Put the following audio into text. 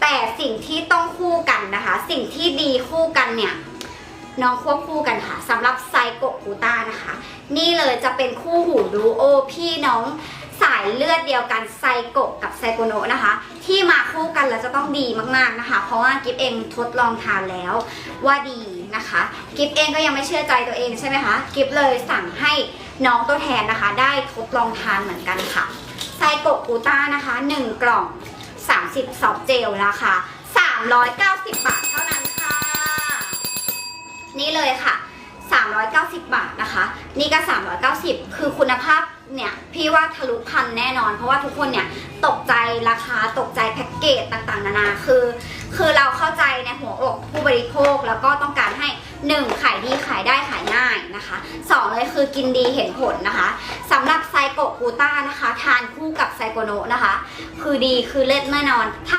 แต่สิ่งที่ต้องคู่กันนะคะ สิ่งที่ดีคู่กันเนี่ยน้องควบคู่กันค่ะสำหรับไซโกกูต้านะคะ นี่เลยจะเป็นคู่หูดูโอพี่น้องสายเลือดเดียวกันไซโกกับไซโกโนนะคะ ที่มาคู่กันแล้วจะต้องดีมากๆนะคะ เพราะว่ากิฟเองทดลองทานแล้วว่าดีนะคะ กิฟเองก็ยังไม่เชื่อใจตัวเองใช่ไหมคะกิฟเลยสั่งให้น้องตัวแทนนะคะ ได้ทดลองทานเหมือนกันค่ะไซโกกูต้านะคะ 1 กล่อง 30 ซอฟเจลราคา 390 บาทเท่านั้นค่ะ นี่เลยค่ะ 390 บาทนะคะ นี่ก็ 390 คือคุณภาพเนี่ยพี่ว่าทะลุพันแน่นอน เพราะว่าทุกคนเนี่ยตกใจราคาตกใจแพ็กเกจต่างๆ นานาคือ คือเราเข้าใจในหัวอกผู้บริโภคแล้วก็ต้องการให้ 1 ขายดีขายได้ขายง่ายนะคะ 2 เลยคือกินดีเห็นผลนะคะสำหรับ กูต้านะคะ ทานคู่กับไซโกโนะนะคะ คือดีคือเลิศแน่นอนถ้า